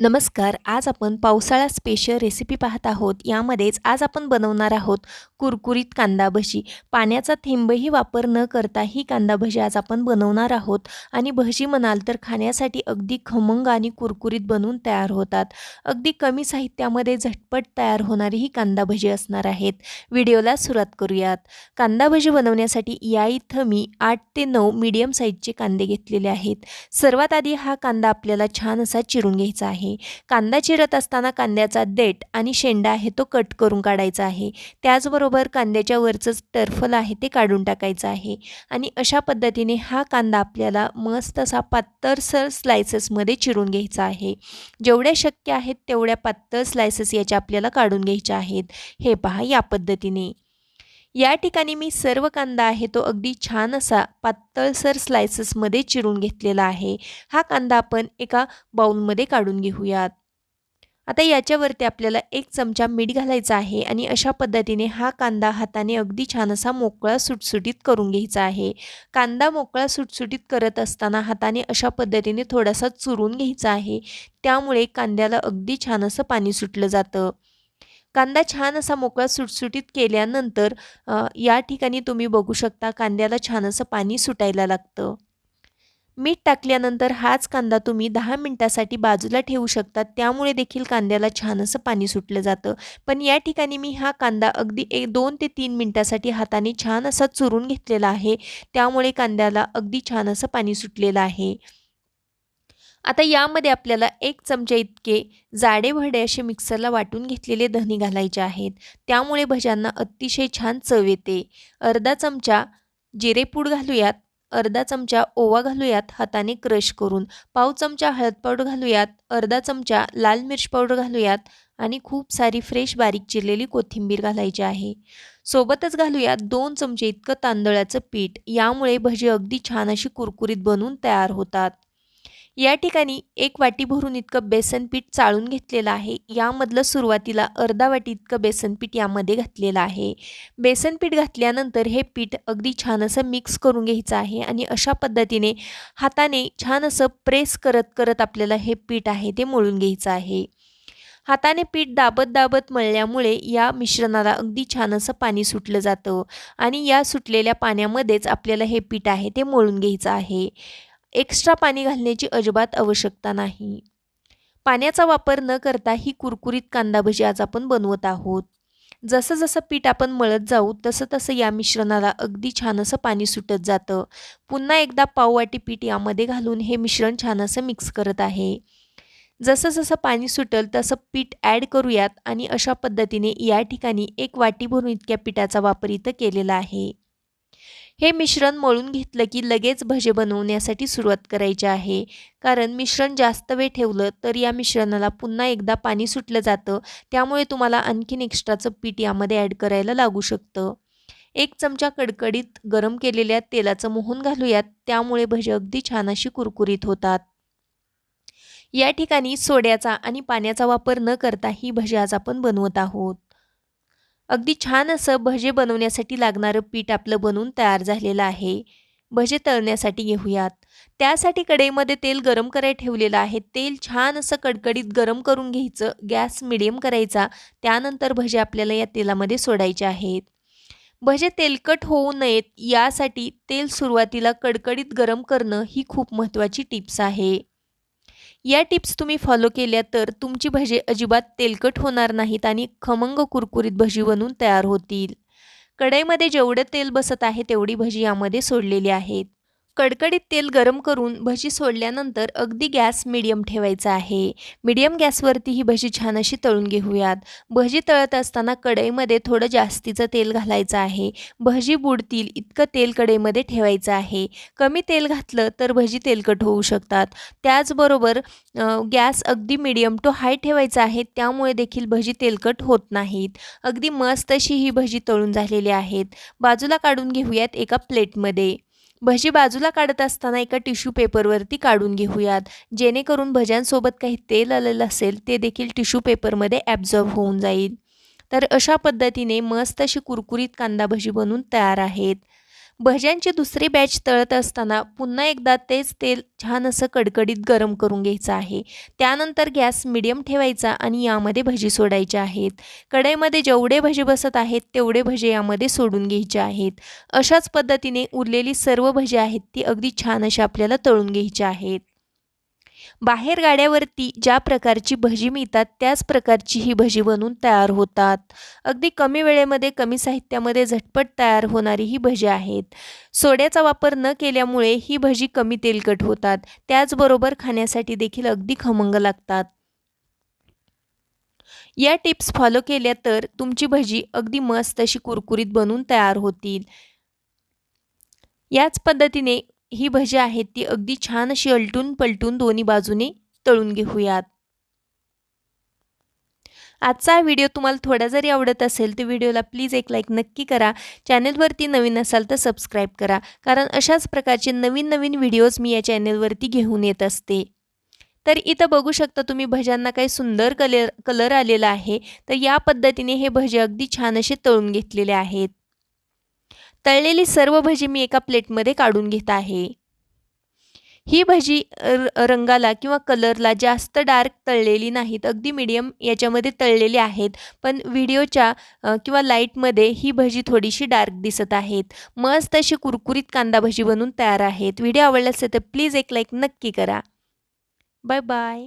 नमस्कार आज आपण पावसाळा स्पेशल रेसिपी पाहत आहोत. यामध्येच आज आपण बनवणार आहोत कुरकुरीत कांदा भजी पाण्याचा थेंबही वापर न करता ही कांदा भजी आज आपण बनवणार आहोत. आणि भजी म्हणाल तर खाण्यासाठी अगदी खमंग आणि कुरकुरीत बनवून तयार होतात. अगदी कमी साहित्यामध्ये झटपट तयार होणारी ही कांदा भजी असणार आहेत. व्हिडिओला सुरुवात करूयात. कांदा भजी बनवण्यासाठी या इथं मी आठ ते नऊ मीडियम साईजचे कांदे घेतलेले आहेत. सर्वात आधी हा कांदा आपल्याला छान असा चिरून घ्यायचा आहे. कांदा चिरत असताना कांद्याचा देठ आणि शेंडा आहे तो कट करून काढायचा आहे. त्याचबरोबर कांद्याच्या वरचं टर्फल आहे ते काढून टाकायचं आहे. आणि अशा पद्धतीने हा कांदा आपल्याला मस्त असा पातळसर स्लायसेसमध्ये चिरून घ्यायचा आहे. जेवढ्या शक्य आहेत तेवढ्या पातळ स्लायसेस याच्या आपल्याला काढून घ्यायच्या आहेत. हे पहा या पद्धतीने. या ठिकाणी मी सर्व कांदा आहे तो अगदी छान असा पातळसर स्लायसेसमध्ये चिरून घेतलेला आहे. हा कांदा आपण एका बाउलमध्ये काढून घेऊयात. आता याच्यावरती आपल्याला एक चमचा मीठ घालायचा आहे आणि अशा पद्धतीने हा कांदा हाताने अगदी छान असा मोकळा सुटसुटीत करून घ्यायचा आहे. कांदा मोकळा सुटसुटीत करत असताना हाताने अशा पद्धतीने थोडासा चुरून घ्यायचा आहे. त्यामुळे कांद्याला अगदी छान असं पाणी सुटलं जातं. कांदा छान असा मोकळा सुटसुटीत केल्यानंतर या ठिकाणी तुम्ही बघू शकता कांद्याला छान असं पाणी सुटायला लागतं. मीठ टाकल्यानंतर हाच कांदा तुम्ही दहा मिनटासाठी बाजूला ठेवू शकता त्यामुळे देखील कांद्याला छान असं पाणी सुटलं जातं. पण या ठिकाणी मी हा कांदा अगदी एक दोन ते तीन मिनटासाठी हाताने छान असा चुरून घेतलेला आहे त्यामुळे कांद्याला अगदी छान असं पाणी सुटलेलं आहे. आता यामध्ये आपल्याला एक चमचा इतके जाडे भडे असे मिक्सरला वाटून घेतलेले धनी घालायचे आहेत. त्यामुळे भज्यांना अतिशय छान चव येते. अर्धा चमचा जिरेपूड घालूयात. अर्धा चमचा ओवा घालूयात हाताने क्रश करून. पाव चमचा हळद पावडर घालूयात. अर्धा चमचा लाल मिर्च पावडर घालूयात आणि खूप सारी फ्रेश बारीक चिरलेली कोथिंबीर घालायची आहे. सोबतच घालूयात दोन चमचे इतकं तांदळाचं पीठ. यामुळे भजी अगदी छान अशी कुरकुरीत बनवून तयार होतात. या ठिकाणी एक वाटी भरून इतकं बेसन पीठ चाळून घेतलेलं आहे. यामधलं सुरुवातीला अर्धा वाटी इतकं बेसन पीठ यामध्ये घातलेलं आहे. बेसन पीठ घातल्यानंतर हे पीठ अगदी छान असं मिक्स करून घ्यायचं आहे आणि अशा पद्धतीने हाताने छान असं प्रेस करत करत आपल्याला हे पीठ आहे ते मळून घ्यायचं आहे. हाताने पीठ दाबत दाबत मळल्यामुळे या मिश्रणाला अगदी छान असं पाणी सुटलं जातं आणि या सुटलेल्या पाण्यामध्येच आपल्याला हे पीठ आहे ते मळून घ्यायचं आहे. एक्स्ट्रा पाणी घालण्याची अजिबात आवश्यकता नाही. पाण्याचा वापर न करता ही कुरकुरीत कांदा भजी आज आपण बनवत आहोत. जसं जसं पीठ आपण मळत जाऊ तसं तसं या मिश्रणाला अगदी छान असं पाणी सुटत जातं. पुन्हा एकदा पाववाटी पीठ यामध्ये घालून हे मिश्रण छान असं मिक्स करत आहे. जसं जसं पाणी सुटेल तसं पीठ ॲड करूयात आणि अशा पद्धतीने या ठिकाणी एक वाटी भरून इतक्या पिठाचा वापर इथं केलेला आहे. हे मिश्रण मळून घेतलं की लगेच भजे बनवण्यासाठी सुरुवात करायची आहे. कारण मिश्रण जास्त वेळ ठेवलं तर या मिश्रणाला पुन्हा एकदा पाणी सुटलं जातं. त्यामुळे तुम्हाला आणखीन एक्स्ट्राचं पीठ यामध्ये ॲड करायला लागू शकतं. एक चमचा कडकडीत गरम केलेल्या तेलाचं मोहन घालूयात. त्यामुळे भजे अगदी छान अशी कुरकुरीत होतात. या ठिकाणी सोड्याचा आणि पाण्याचा वापर न करता ही भजी आज आपण बनवत आहोत. अगदी छान असं भजे बनवण्यासाठी लागणारं पीठ आपलं बनवून तयार झालेलं आहे. भजे तळण्यासाठी घेऊयात त्यासाठी कढईमध्ये तेल गरम करायला ठेवलेलं आहे. तेल छान असं कडकडीत गरम करून घ्यायचं. गॅस मिडियम करायचा. त्यानंतर भजे आपल्याला या तेलामध्ये सोडायचे आहेत. भजे तेलकट होऊ नयेत. यासाठी तेल सुरुवातीला कडकडीत गरम करणं ही खूप महत्त्वाची टिप्स आहे. या टिप्स तुम्ही फॉलो केल्या तर तुमची भजी अजिबात तेलकट होणार नाहीत आणि खमंग कुरकुरीत भजी बनून तयार होतील. कढईमध्ये जेवढं तेल बसत आहे तेवढी भजी यामध्ये सोडलेली आहेत. कडकडीत तेल गरम करून भजी सोडल्यानंतर अगदी गॅस मिडियम ठेवायचा आहे. मिडियम गॅसवरती ही भजी छान अशी तळून घेऊयात. भजी तळत असताना कढईमध्ये थोडं जास्तीचं तेल घालायचं आहे. भजी बुडतील इतकं तेल कढईमध्ये ठेवायचं आहे. कमी तेल घातलं तर भजी तेलकट होऊ शकतात. त्याचबरोबर गॅस अगदी मिडियम टू हाय ठेवायचा आहे त्यामुळे देखील भजी तेलकट होत नाहीत. अगदी मस्त अशी ही भजी तळून झालेली आहेत. बाजूला काढून घेऊयात एका प्लेटमध्ये. भजी बाजूला काढत असताना एका टिश्यू पेपरवरती काढून घेऊयात. जेणेकरून भज्यांसोबत काही तेल आलेलं असेल ते देखील टिश्यू पेपरमध्ये ॲब्झॉर्ब होऊन जाईल. तर अशा पद्धतीने मस्त अशी कुरकुरीत कांदा भजी बनवून तयार आहेत. भज्यांची दुसरी बॅच तळत असताना पुन्हा एकदा तेच तेल छान असं कडकडीत गरम करून घ्यायचं आहे. त्यानंतर गॅस मिडियम ठेवायचा आणि यामध्ये भजी सोडायचे आहेत. कढईमध्ये जेवढे भजी बसत आहेत तेवढे भजे यामध्ये सोडून घ्यायचे आहेत. अशाच पद्धतीने उरलेली सर्व भजी आहेत ती अगदी छान अशी आपल्याला तळून घ्यायची आहेत. बाहेर गाड्यावरती ज्या प्रकारची भजी मिळतात त्याच प्रकारची ही भजी बनवून तयार होतात. अगदी कमी वेळेमध्ये कमी साहित्यामध्ये झटपट तयार होणारी ही भजी आहेत. सोड्याचा वापर न केल्यामुळे ही भजी कमी तेलकट होतात. त्याचबरोबर खाण्यासाठी देखील अगदी खमंग लागतात. या टिप्स फॉलो केल्या तर तुमची भजी अगदी मस्त अशी कुरकुरीत बनून तयार होतील. याच पद्धतीने ही भजी आहेत ती अगदी छान अशी अलटून पलटून दोन्ही बाजूने तळून घेऊयात. आजचा हा व्हिडिओ तुम्हाला थोडा जरी आवडत असेल तर व्हिडिओला प्लीज एक लाईक नक्की करा. चॅनलवरती नवीन असाल तर सबस्क्राईब करा कारण अशाच प्रकारचे नवीन नवीन व्हिडिओज मी या चॅनलवरती घेऊन येत असते. तर इथं बघू शकता तुम्ही भज्यांना काही सुंदर कलर कलर आलेला आहे तर या पद्धतीने हे भजे अगदी छान असे तळून घेतलेले आहेत. तळलेली सर्व भजी मी एका प्लेटमध्ये काढून घेत आहे. ही भजी रंगाला किंवा कलरला जास्त डार्क तळलेली नाहीत अगदी मीडियम याच्यामध्ये तळलेली आहेत पण व्हिडिओच्या किंवा लाईटमध्ये ही भजी थोडीशी डार्क दिसत आहेत. मस्त अशी कुरकुरीत कांदा भजी बनून तयार आहेत. व्हिडिओ आवडला असेल तर प्लीज एक लाईक नक्की करा. Bye bye.